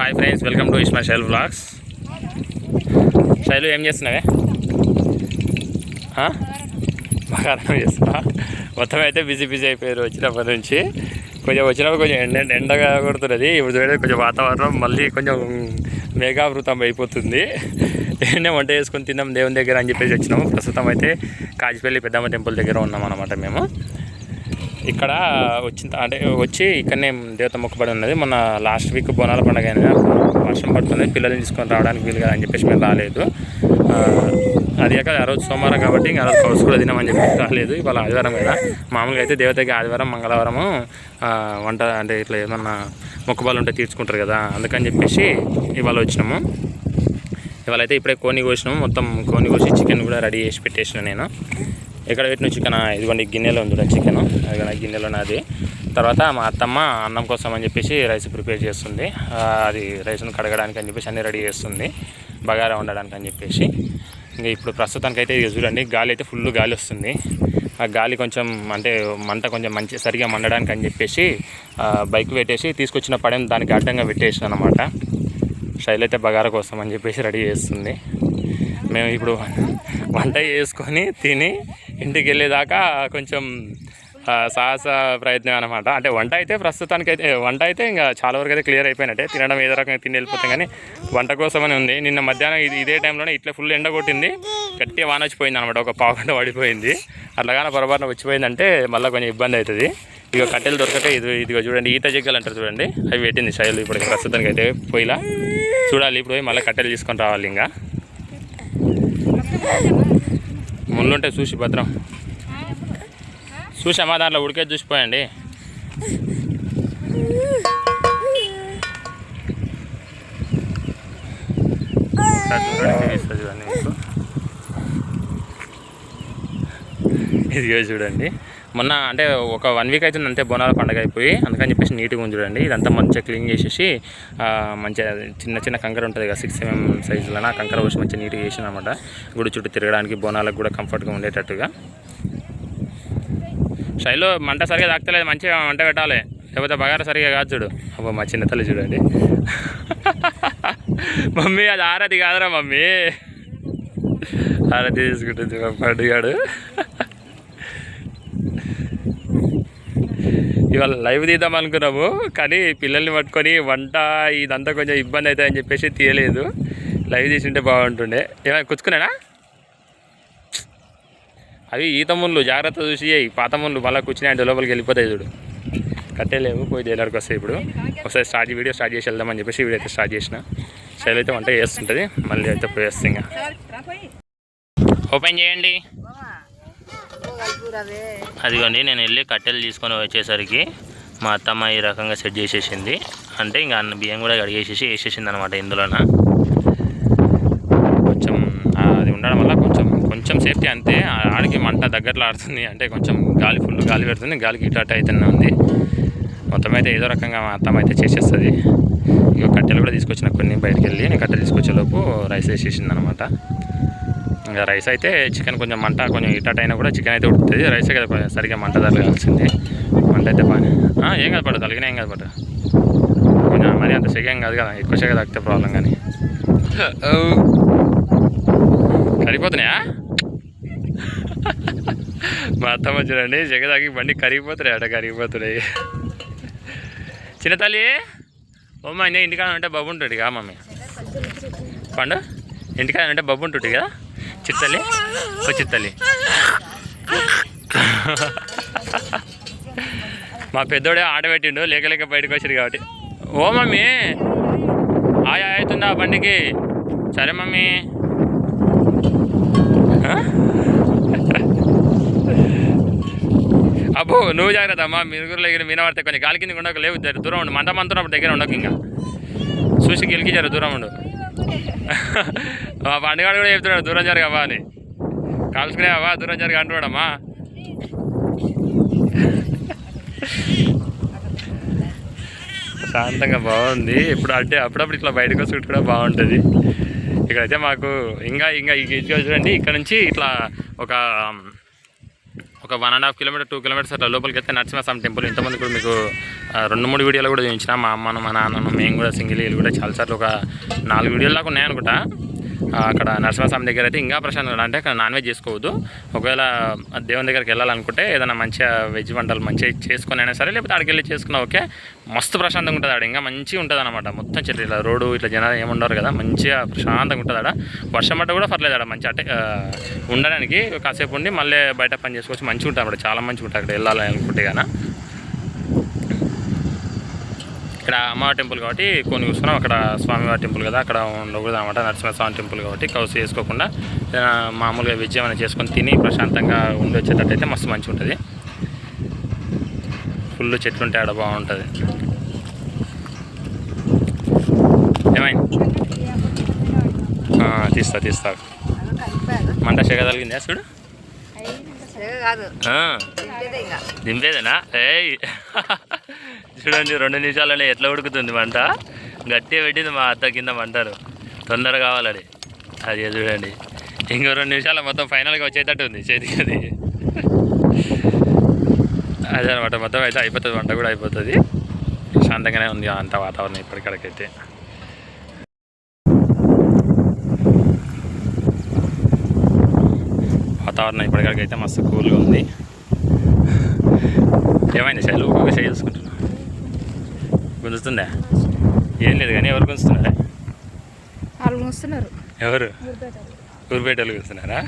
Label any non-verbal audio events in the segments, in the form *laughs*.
Hi friends welcome to ఇస్మా షైల్ blogs Shailu ఏం చేస్తున్నావే? ఆ? బాగా చేస్తున్నా. మొత్తం అయితే బిజీ బిజీ అయిపోయారు వచ్చినప్పటి నుంచి. కొంచెం వచ్చినప్పుడు కొంచెం ఎండ ఎండగా కొడుతున్నది. ఇప్పుడు చూడండి కొంచెం వాతావరణం మళ్ళీ కొంచెం మేఘావృతం అయిపోతుంది. ఏంటంటే వంట చేసుకొని తిన్నాం దేవుని దగ్గర అని చెప్పేసి వచ్చినాము. ప్రస్తుతం అయితే కాజిపల్లి పెద్దమ్మ టెంపుల్ దగ్గర ఉన్నాం అన్నమాట మేము. ఇక్కడ వచ్చిన అంటే వచ్చి ఇక్కడనే దేవత మొక్కబడి ఉన్నది. మొన్న లాస్ట్ వీక్ బోనాల పండుగ వర్షం పడుతుంది. పిల్లల్ని తీసుకొని రావడానికి వీలు కదా అని చెప్పేసి మేము రాలేదు. అది కాక ఆ రోజు సోమవారం కాబట్టి ఇంకా రోజు కౌసు కూడా తినమని చెప్పేసి రాలేదు. ఇవాళ ఆదివారం కదా. మామూలుగా అయితే దేవతకి ఆదివారం మంగళవారము వంట అంటే ఇట్లా ఏమన్నా మొక్కబాలు ఉంటే తీర్చుకుంటారు కదా అందుకని చెప్పేసి ఇవాళ వచ్చినాము. ఇవాళ అయితే ఇప్పుడే కోని కోసినాము. మొత్తం కోని కోసి చికెన్ కూడా రెడీ చేసి పెట్టేసిన నేను. ఎక్కడ పెట్టిన చికెన్ ఇదిగోండి గిన్నెలో ఉంది చికెన్. అది గిన్నెలో నాది. తర్వాత మా అత్తమ్మ అన్నం కోసం అని చెప్పేసి రైస్ ప్రిపేర్ చేస్తుంది. అది రైస్ను కడగడానికి అని చెప్పేసి అన్నీ రెడీ చేస్తుంది. బగారా వండడానికి అని చెప్పేసి. ఇంకా ఇప్పుడు ప్రస్తుతానికి అయితే ఇది చూడండి గాలి అయితే ఫుల్ గాలి వస్తుంది. ఆ గాలి కొంచెం అంటే మంట కొంచెం మంచి సరిగా మండడానికి అని చెప్పేసి బైక్ పెట్టేసి తీసుకొచ్చిన పడేం దానికి అడ్డంగా పెట్టేసిన అనమాట శైలి అయితే బగారా కోసం అని చెప్పేసి రెడీ చేస్తుంది. మేము ఇప్పుడు వంట చేసుకొని తిని ఇంటికి వెళ్ళేదాకా కొంచెం సాహస ప్రయత్నం అనమాట అంటే వంట అయితే ప్రస్తుతానికి అయితే వంట అయితే ఇంకా చాలా వరకు అయితే క్లియర్ అయిపోయినట్టే. తినడం ఏదో రకంగా తిని వెళ్ళిపోతాం కానీ వంట కోసమని ఉంది. నిన్న మధ్యాహ్నం ఇది ఇదే టైంలోనే ఇట్లా ఫుల్ ఎండ కొట్టింది గట్టిగా వాన వచ్చిపోయింది అనమాట ఒక పావు గంట పడిపోయింది. అట్లాగానే పొరపాటున వచ్చిపోయిందంటే మళ్ళీ కొంచెం ఇబ్బంది అవుతుంది. ఇక కట్టెలు దొరకక ఇది ఇదిగో చూడండి ఈత జగ్గలు అంటారు చూడండి. అవి పెట్టింది శైలు ఇప్పుడు ప్రస్తుతానికి అయితే పోయిలా. చూడాలి ఇప్పుడు పోయి మళ్ళీ కట్టెలు తీసుకొని రావాలి ఇంకా. ముళ్ళుంటే చూసి భద్రం. చూసామా దాంట్లో ఉడికే చూసిపోయండి ఇదిగో చూడండి. మొన్న అంటే ఒక వన్ వీక్ అవుతుంది అంతే బోనాల పండగ అయిపోయి. అందుకని చెప్పేసి నీట్గా ఉంచుడండి చూడండి. ఇదంతా మంచిగా క్లీన్ చేసేసి మంచిగా చిన్న చిన్న కంకర ఉంటుంది కదా సిక్స్ ఎంఎం సైజులో ఆ కంకర వచ్చి మంచిగా నీట్గా చేసిన అనమాట గుడి చుట్టూ తిరగడానికి బోనాలకు కూడా కంఫర్ట్గా ఉండేటట్టుగా. శైలు మంట సరిగా తాకుతలేదు మంచిగా మంట పెట్టాలి లేకపోతే బగారా సరిగా కాదు చూడు. అబ్బో మా చిన్న తల్లి చూడండి. *laughs* మమ్మీ అది ఆరతి కాదురా మమ్మీ. ఆరతి తీసుకుంటుంది పండుగాడు ఇవాళ లైవ్ తీద్దాం అనుకున్నాము కానీ పిల్లల్ని పట్టుకొని వంట ఇదంతా కొంచెం ఇబ్బంది అవుతుంది అని చెప్పేసి తీయలేదు. లైవ్ తీసుంటే బాగుంటుండే. ఏమైనా కుచ్చుకున్నానా? అవి ఈత ముళ్ళు జాగ్రత్త చూసి ఈ పాత ముళ్ళు మళ్ళీ కూర్చుని అంటే లోపలికి వెళ్ళిపోతాయి చూడు. కట్టేలేవు పోయి జైలర్కి వస్తాయి ఇప్పుడు. ఒకసారి స్టార్ట్ వీడియో స్టార్ట్ చేసి వెళ్దామని చెప్పేసి వీడియో అయితే స్టార్ట్ చేసిన. శైలి అయితే వంట చేస్తుంటుంది మళ్ళీ అయితే ఇంకా. ఓపెన్ చేయండి. అదిగోండి నేను వెళ్ళి కట్టెలు తీసుకొని వచ్చేసరికి మా అత్తమ్మ ఈ రకంగా సెట్ చేసేసింది. అంటే ఇంకా అన్న బియ్యం కూడా కడిగేసేసి వేసేసింది అనమాట ఇందులోన. కొంచెం అది ఉండడం వల్ల కొంచెం కొంచెం సేఫ్టీ అంతే. ఆడికి మంట దగ్గరలో ఆడుతుంది. అంటే కొంచెం గాలి ఫుల్ గాలి పెడుతుంది. గాలికి ఇటాట అయితేనే ఉంది. మొత్తం అయితే ఏదో రకంగా మా అత్తమ్మ అయితే చేసేస్తుంది. ఇక కట్టెలు కూడా తీసుకొచ్చిన కొన్ని బయటికి వెళ్ళి నేను కట్టెలు తీసుకొచ్చేలోపు రైస్ వేసేసింది అనమాట ఇంకా రైస్ అయితే చికెన్ కొంచెం మంట కొంచెం ఇటాట అయినా కూడా చికెన్ అయితే ఉడుకుతుంది. రైసే కదా సరిగ్గా మంట తగలాల్సింది మంట అయితే బాగా ఏం కాదు పడదు తలిగినా ఏం కాదు పడదు కొంచెం మరి అంత సెగ కాదు కదా ఎక్కువ సెగ తాగితే ప్రాబ్లం కానీ. కరిగిపోతున్నాయా? మా అత్తమ్మ చూడండి సెగ తాగి బండి కరిగిపోతున్నాయి అట కరిగిపోతున్నాయి. చిన్న తల్లి ఓమ్మ నేను ఇంటికాడ ఉంటే బాబు ఉంటుంది కదా మమ్మీ. పండు ఇంటికాడ ఉంటే బబ్బు ఉంటుంది కదా చిత్తల్లి ఓ చిత్తల్లి మా పెద్దోడే ఆడబెట్టిండు లేక లేక బయటకు వచ్చారు కాబట్టి. ఓ మమ్మీ! ఆయా అవుతుందా బండికి? సరే మమ్మీ. అబ్బో నువ్వు జాగ్రత్త అమ్మా. మీరు దగ్గర మీన పడితే కొంచెం గాలి కింద ఉండక లేవు. దూరం ఉండు. మంట మంతున్నప్పుడు దగ్గర ఉండకు ఇంకా. చూసి గెలికి జర దూరం ఉండు. మా పండుగాడు కూడా చెప్తున్నాడు దూరం జరగవా అని. కాల్చుకునేవా దూరం జరగ అంటున్నాడమ్మా. శాంతంగా బాగుంది. ఇప్పుడు అంటే అప్పుడప్పుడు ఇట్లా బయటకు వచ్చి కూడా బాగుంటుంది. ఇక్కడైతే మాకు ఇంకా ఇంకా ఇక చూడండి ఇక్కడ నుంచి ఇట్లా ఒక ఒక one and half kilometer two kilometers అట్లా లోపలికి వెళ్తే నరసింహస్వామి టెంపుల్. ఇంతమంది కూడా మీకు రెండు మూడు వీడియోలు కూడా చూపించిన మా అమ్మను మా నాన్నను మేము కూడా సింగిల్ వీళ్ళు కూడా చాలాసార్లు ఒక నాలుగు వీడియోలు దాకా ఉన్నాయనుకుంటా. అక్కడ నరసింహస్వామి దగ్గర అయితే ఇంకా ప్రశాంతంగా అంటే అక్కడ నాన్ వెజ్ చేసుకోవద్దు. ఒకవేళ దేవుని దగ్గరికి వెళ్ళాలనుకుంటే ఏదైనా మంచిగా వెజ్ వంటలు మంచిగా చేసుకుని అయినా సరే లేకపోతే అక్కడికి వెళ్ళి చేసుకున్నా ఓకే. మస్తు ప్రశాంతంగా ఉంటుంది ఆడ. ఇంకా మంచిగా ఉంటుంది అనమాట మొత్తం చెట్లు ఇలా రోడ్డు ఇట్లా జనాలు ఏముండరు కదా. మంచిగా ప్రశాంతంగా ఉంటుంది ఆడ. వర్షం పట్ట కూడా పర్లేదు ఆడ మంచిగా. అంటే ఉండడానికి కాసేపు ఉండి మళ్ళీ బయట పని చేసుకోవచ్చు. మంచిగా ఉంటుంది అక్కడ చాలా మంచిగా ఉంటుంది అక్కడ వెళ్ళాలి అనుకుంటే కానీ ఇక్కడ అమ్మవారి టెంపుల్ కాబట్టి కొన్ని చూసుకున్నాం అక్కడ స్వామివారి టెంపుల్ కదా అక్కడ ఉండకూడదు అనమాట నరసింహస్వామి టెంపుల్ కాబట్టి కౌసు చేసుకోకుండా ఏదైనా మామూలుగా వెజ్ ఏమైనా చేసుకొని తిని ప్రశాంతంగా ఉండి వచ్చేటట్టయితే మస్తు మంచిగా ఉంటుంది. ఫుల్ చెట్లు ఉంటే ఆడ బాగుంటుంది. ఏమైంది? తీస్తా తీస్తా. మంట చెగదలిగిందా చూడు? దింపేదేనా? ఏయ్. చూడండి రెండు నిమిషాలనే ఎట్లా ఉడుకుతుంది మంట? గట్టిగా పెట్టింది మా అత్త కింద మంటారు తొందర కావాలని అది చూడండి. ఇంకో రెండు నిమిషాలు మొత్తం ఫైనల్గా వచ్చేటట్టు ఉంది చేతికి అది. అదే అనమాట మొత్తం అయితే అయిపోతుంది వంట కూడా అయిపోతుంది. ప్రశాంతంగానే ఉంది అంత వాతావరణం ఇప్పటికడకైతే. వాతావరణం ఇప్పటికైతే మస్తు కూల్గా ఉంది. ఏమైంది శైలు? ఒక్కొక్క శైలి గుంజుతుందా? ఏం లేదు కానీ ఎవరు గుంజుతున్నారా? వాళ్ళు మూస్తున్నారు ఎవరు? ఊరిపేటలు గుంజుతున్నారా?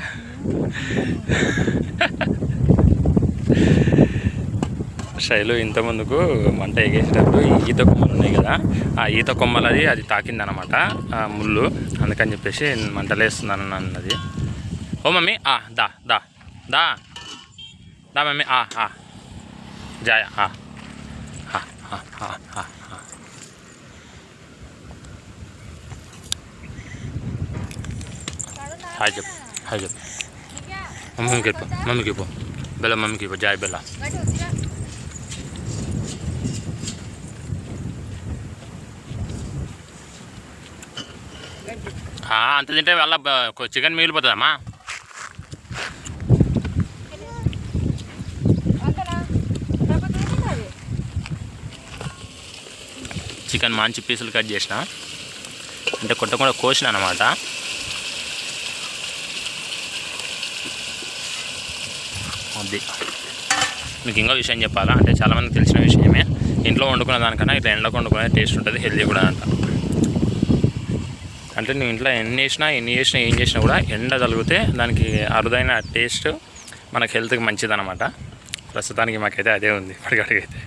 శైలు ఇంత ముందుకు మంట ఎగేసేటప్పుడు ఈత కొమ్మలు ఉన్నాయి కదా ఆ ఈత కొమ్మలది అది తాకిందనమాట ఆ ముళ్ళు. అందుకని చెప్పేసి మంటలేస్తుందని అన్నది ఓ మమ్మీ ఆ దా దా దా. దా మమ్మీ ఆ ఆ. జాయ ఆ ఆ, ఆ, ఆ, ఆ, ఆ. హాయ్ చెప్పు హాయ్ చెప్పు. మమ్మీకి చెప్పు మమ్మీకి చెప్పు. బెల్ల మమ్మీకి చెప్పు జాయ్ బెల్ల. అంత తింటే వాళ్ళ చికెన్ మిగిలిపోతుందమ్మా. చికెన్ మంచి పీసులు కట్ చేసిన. అంటే కొట్టకుండా కోసిన అనమాట అది మీకు ఇంకో విషయం చెప్పాలా? అంటే చాలామందికి తెలిసిన విషయమే. ఇంట్లో వండుకున్న దానికన్నా ఇట్లా ఎండకు వండుకునే టేస్ట్ ఉంటుంది హెల్దీ కూడా అంట. అంటే నువ్వు ఇంట్లో ఎన్ని చేసినా ఎన్ని చేసినా ఏం చేసినా కూడా ఎండ తగిలితే దానికి అరుదైన టేస్ట్ మనకు హెల్త్కి మంచిది అనమాట ప్రస్తుతానికి మాకైతే అదే ఉంది ఇప్పటికడికైతే.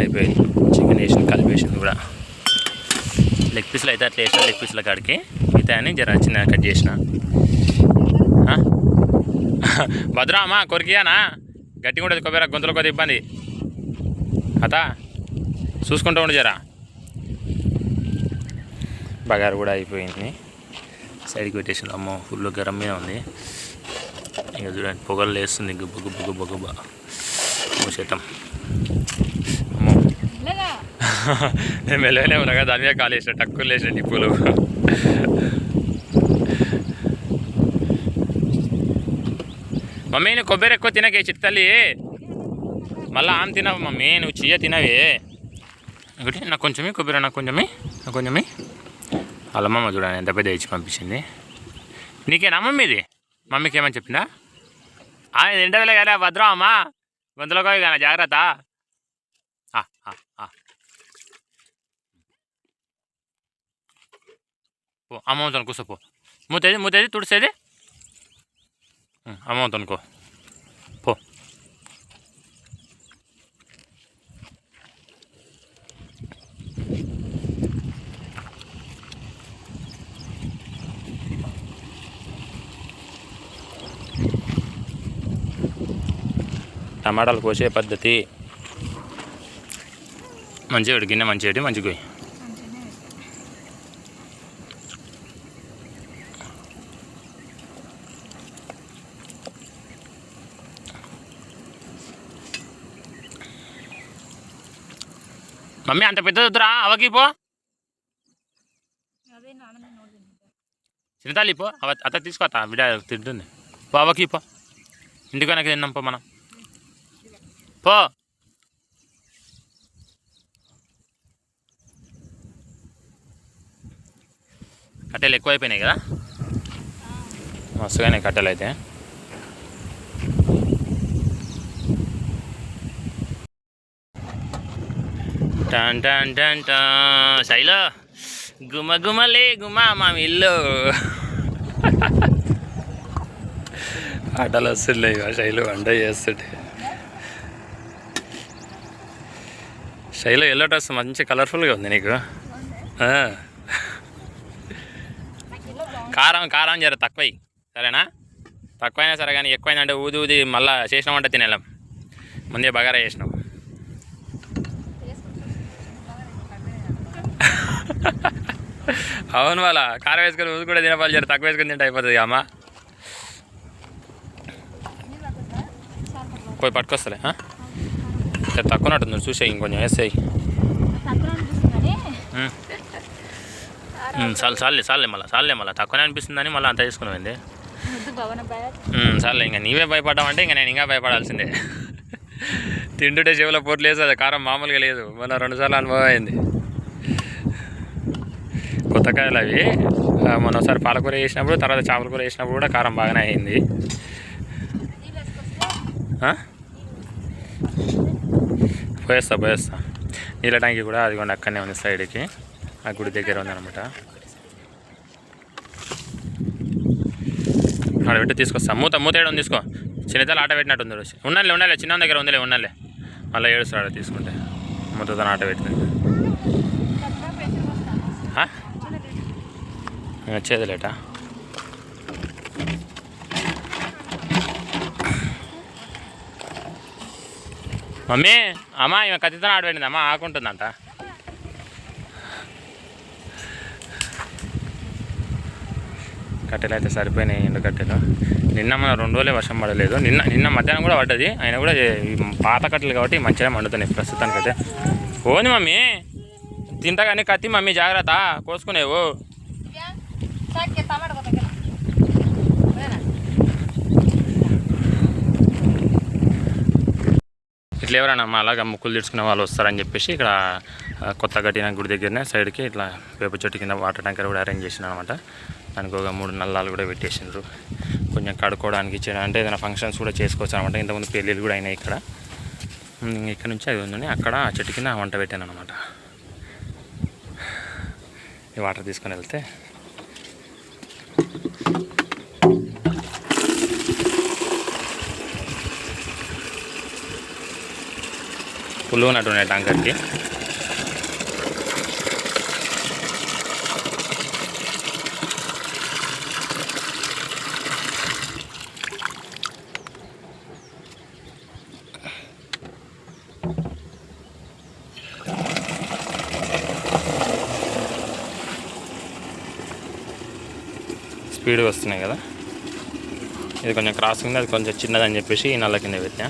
అయిపోయింది. చికెన్ వేసిన కలిపేసింది కూడా. లెగ్ పీస్లు అయితే అట్లా వేసిన లెగ్ పీసుల కాడికి మిగతా అని జర చిన్న కట్ చేసిన. *laughs* భద్రామా కొరికియానా? గట్టిగా ఉంటుంది కొబ్బరి గొంతులో కొద్ది ఇబ్బంది. అతా చూసుకుంటూ ఉండు జరా. బగారు కూడా అయిపోయింది. సైడ్కి పెట్టేసిన అమ్మ ఫుల్ గరం మీద ఉంది. ఇక చూడండి పొగలు లేస్తుంది. గుబ్బ గుబ్బ గుబ్బ గుబ్బ. మూసేద్దాం. నేను మెల్లగానే ఉన్నా కదా దాని మీద కాలు వేసిన టక్కులు వేసిన నిప్పులు మమ్మీ నువ్వు కొబ్బరి ఎక్కువ తినకే చిత్తల్లి మళ్ళీ ఆమె తినవు మమ్మీ నువ్వు చెయ్య తినవే. ఒకటి నాకు కొంచెమే కొబ్బరి నాకు కొంచెమే నాకు కొంచెమే. వాళ్ళమ్మమ్మ చూడండి ఎంత పెద్ద ఇచ్చి పంపించింది. నీకేనా మమ్మీ ఇది? మమ్మీకి ఏమని చెప్పిందా? ఆ తింటదిలే కదా భద్రం అమ్మా. గొంతులో కానీ జాగ్రత్త ఆ, ఆ, ఆ. పో అమ్మవుతాను కూర్చోపో మూతేది మూతేది తుడిసేది అమ్మవంతనుకో పో టమాటాలు కోసే పద్ధతి మంచిగా గిన్నె మంచిగా మంచిగా మమ్మీ అంత పెద్ద వద్దురా అవకిపో చిన్నతాలి పో. అవ అత తీసుకో అత బిడ తింటుంది. పో అవకి పో. ఇంటికనకి తిన్నాం పో మనం. పో. కట్టెలు ఎక్కువైపోయినాయి కదా? మస్తుగానే కట్టెలు అయితే టన్ టన్ టన్ టన్ శైలో గుమ గుమలే గుమ మా ఇల్లు ఆటలు వస్తున్నాయి ఇక శైలు వంట చేస్తుంటే. శైలు ఎల్లో డ్రెస్ మంచి కలర్ఫుల్గా ఉంది నీకు. కారం కారం జర తక్కువై. సరేనా? తక్కువైనా సరే కానీ ఎక్కువైందంటే ఊది ఊది మళ్ళీ చేసినామంటే తినేలాం. ముందే బగారా చేసినాం. అవును వాళ్ళ కారం వేసుకొని ఊది కూడా తినపాలి జర తక్కువ వేసుకొని తింటే అయిపోతుంది అమ్మ. పోయి పట్టుకొస్తలే? జర తక్కువ నట్టుంది చూసే ఇంకొంచెం వేసేయి. చాలు చాలే చాలే మళ్ళీ చాలే మళ్ళీ తక్కువనే అనిపిస్తుందని మళ్ళీ అంత తీసుకున్నామండి చాలే ఇంకా నీవే భయపడ్డావంటే ఇంకా నేను ఇంకా భయపడాల్సిందే. తింటుంటే చెవిలో పోట్లు లేదు అది కారం మామూలుగా లేదు మొన్న రెండుసార్లు అనుభవం అయింది. కొత్తకాయలు అవి. ఆ, మొన్న ఒకసారి పాలకూర వేసినప్పుడు తర్వాత చేపల కూర వేసినప్పుడు కూడా కారం బాగానే అయింది. పోయేస్తా పోయేస్తా. నీళ్ళ ట్యాంకి కూడా అది అక్కడనే ఉంది సైడ్కి. ఆ గుడి దగ్గర ఉందనమాట ఆడ పెట్టి తీసుకొస్తా. మూత మూత ఏడు ఉంది తీసుకో. చిన్నతలు ఆట పెట్టినట్టు ఉంది రోజు ఉండాలి ఉండాలి చిన్న దగ్గర ఉందిలే ఉండాలి మళ్ళీ ఏడుస్తాడు తీసుకుంటే. మూతతో ఆట పెట్టింది ఆ? మమ్మీ అమ్మా ఈమె కత్తితో ఆడబడింది అమ్మ ఆకుంటుందంట. కట్టెలు అయితే సరిపోయినాయి ఎండు కట్టెలు. నిన్న మన రెండు రోజులే వర్షం పడలేదు. నిన్న నిన్న మధ్యాహ్నం కూడా పడ్డది. ఆయన కూడా పాత కట్టెలు కాబట్టి మంచిగా మండుతున్నాయి ప్రస్తుతానికైతే. పోని మమ్మీ తింటా కానీ కత్తి మమ్మీ జాగ్రత్త. కోసుకునేవు. ఇట్లా ఎవరైనా అలాగా ముక్కులు తెచ్చుకునే వాళ్ళు వస్తారని చెప్పేసి ఇక్కడ కొత్త కట్టిన గుడి దగ్గరనే సైడ్కి ఇట్లా వేప చెట్టు కింద వాటర్ ట్యాంకర్ కూడా అరేంజ్ చేసిన అనమాట దానికి ఒక మూడు నల్లాలు కూడా పెట్టేసిండ్రు. కొంచెం కడుక్కోవడానికి ఇచ్చిన అంటే ఏదైనా ఫంక్షన్స్ కూడా చేసుకోవచ్చు అనమాట ఇంతకుముందు పెళ్ళిళ్ళు కూడా అయినాయి ఇక్కడ. ఇక్కడ నుంచి అది ఉందని అక్కడ ఆ చెట్టు కింద వంట పెట్టాను అనమాట ఈ వాటర్ తీసుకొని వెళ్తే ఫుల్ ఉన్నట్టున్నాయి ట్యాంకర్కి. స్పీడ్గా వస్తున్నాయి కదా. ఇది కొంచెం క్రాస్ ఉంది అది కొంచెం చిన్నదని చెప్పేసి ఈ నల్ల కింద పెట్టా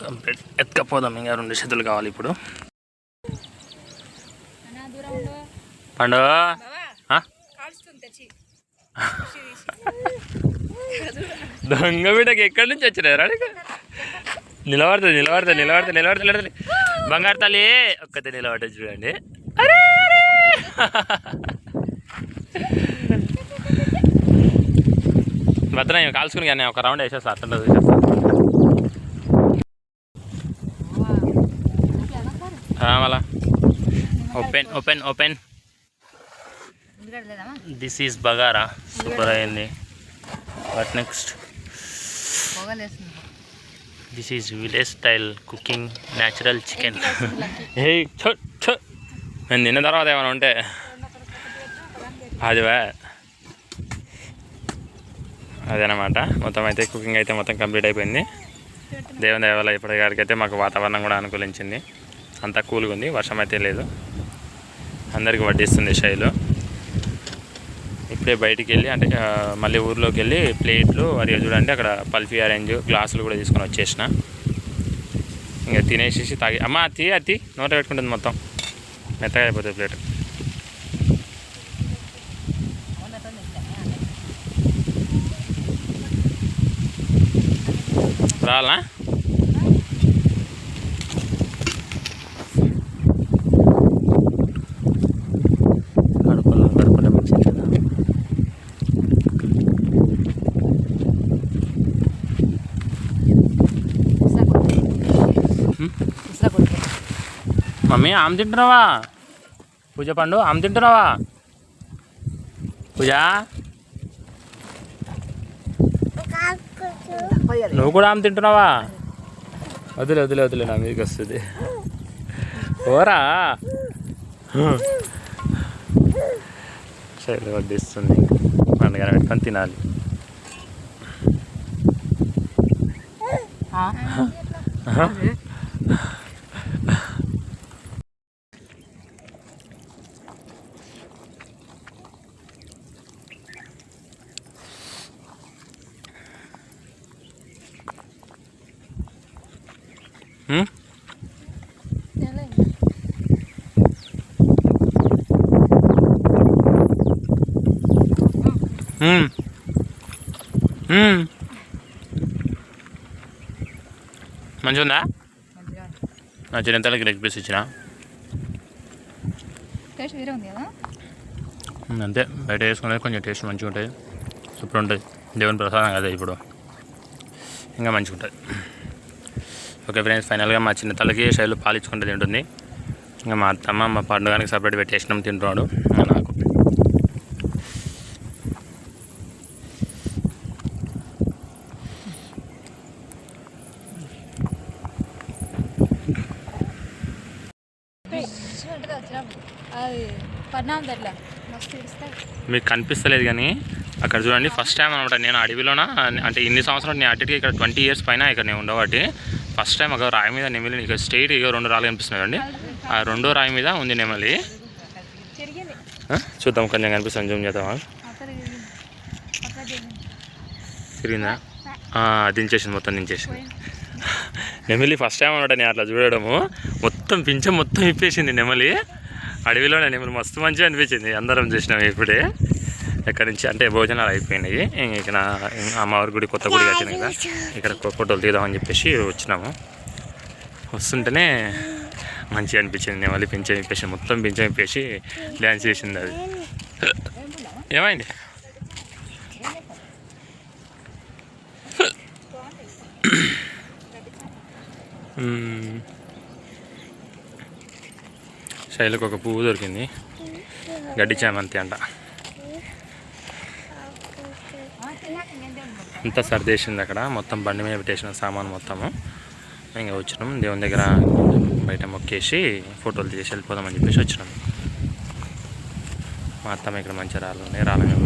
కంప్లీట్ ఎత్తుకపోదాం ఇంకా రెండు చేతులు కావాలి ఇప్పుడు. పండు? *laughs* దొంగ బిడ్డకి ఎక్కడి నుంచి వచ్చినారు నిలబడుతుంది నిలబడుతుంది నిలబడుతుంది నిలబడుతుంది నిలబడుతుంది బంగారు తల్లి ఒక్కతే నిలబడుతుంది చూడండి. భద్రం కాల్చుకుని కానీ ఒక రౌండ్ వేసేస్తా అట్లా మళ్ళా open open open this is bagara super అయింది. What next this is village style cooking natural chicken ఏ నేను తిన్న తర్వాత ఏమైనా ఉంటే. అదివా అదనమాట. మొత్తం అయితే కుకింగ్ అయితే మొత్తం కంప్లీట్ అయిపోయింది. దేవుని దయ వల్ల ఇప్పటికాడికైతే మాకు వాతావరణం కూడా అనుకూలించింది. అంతా కూల్గా ఉంది వర్షం అయితే లేదు. అందరికి వడ్డిస్తుంది షైలో. ఇప్పుడే బయటికి వెళ్ళి అంటే మళ్ళీ ఊర్లోకి వెళ్ళి ప్లేట్లు మరి చూడండి అక్కడ పల్ఫీ అరేంజ్ గ్లాసులు కూడా తీసుకొని వచ్చేసిన. ఇంకా తినేసేసి తాగి అమ్మ అతి అతి నోట పెట్టుకుంటుంది మొత్తం. మెత్తగా అయిపోతుంది ప్లేట్. రాలా మమ్మీ ఆమె తింటున్నావా? పూజ పండు ఆమె తింటున్నావా? పూజ? నువ్వు కూడా ఆమె తింటున్నావా? వదిలే వదిలే వదిలే నా మీదకి వస్తుంది. ఓరా శైలి వడ్డిస్తుంది పండుగ పెట్టుకొని తినాలి? మంచిగా ఉందా నా చిన్నతలకి లెగ్ పీస్ ఇచ్చిన. అంతే. బయట వేసుకునేది కొంచెం టేస్ట్ మంచిగా ఉంటుంది సూపర్ ఉంటుంది దేవుని ప్రసాదం కదా ఇప్పుడు. ఇంకా మంచిగా ఉంటుంది ఓకే ఫ్రెండ్స్ ఫైనల్గా మా చిన్న తలకి శైలు పాలించుకుంటూ తింటుంది. ఇంకా మా అత్తమ్మ మా పండుగనికి సపరేట్ పెట్టేసినాం తింటున్నాడు ఇంకా నాకు అది పద్నాలుగు అట్లా మస్తు ఇస్తాడు మీకు కనిపిస్తలేదు కానీ అక్కడ చూడండి ఫస్ట్ టైం అనమాట నేను అడవిలోన అంటే ఇన్ని సంవత్సరాలు నేను అటుకి ఇక్కడ ట్వంటీ ఇయర్స్ పైన ఇక్కడ నేను ఉండబట్టి ఫస్ట్ టైం ఒక రాయి మీద నెమిలి ఇక్కడ స్ట్రైట్ ఇక రెండు రాళ్ళు కనిపిస్తున్నాయండి ఆ రెండో రాయి మీద ఉంది నెమలి. చూద్దాం కొంచెం కనిపిస్తుంది జూమ్ చేద్దామా? తిరిగిందా? దించేసింది మొత్తం దించేసింది. నెమలి ఫస్ట్ టైం అనమాట నేను అట్లా చూడడము. మొత్తం పింఛం మొత్తం ఇప్పేసింది నెమలి. అడవిలోనే నెమలి మస్తు మంచిగా అనిపించింది. అందరం చూసినాం ఇప్పుడే. ఎక్కడి నుంచి అంటే భోజనాలు అయిపోయినాయి. ఇంక ఇక్కడ అమ్మవారి గుడి కొత్త గుడి కట్టినాయి కదా ఇక్కడ ఫోటోలు తీద్దామని చెప్పేసి వచ్చినాము. వస్తుంటేనే మంచిగా అనిపించింది. నేను పింఛం ఇప్పేసి మొత్తం పింఛం ఇప్పేసి డ్యాన్స్ చేసింది అది. ఏమైంది? మ్మ్. శైలకు ఒక పువ్వు దొరికింది. గడ్డి చామంతి అంట. అంతా సర్దేసింది అక్కడ. మొత్తం బండి మీద పెట్టేసిన సామాన్ మొత్తము. ఇంకా వచ్చినాం. దేవుని దగ్గర బయట మొక్కేసి ఫోటోలు తీసి వెళ్ళిపోదామని చెప్పేసి వచ్చినాం. మా అత్తమ్మ ఇక్కడ మంచి రాళ్ళు ఉన్నాయి రాళ్ళ మీద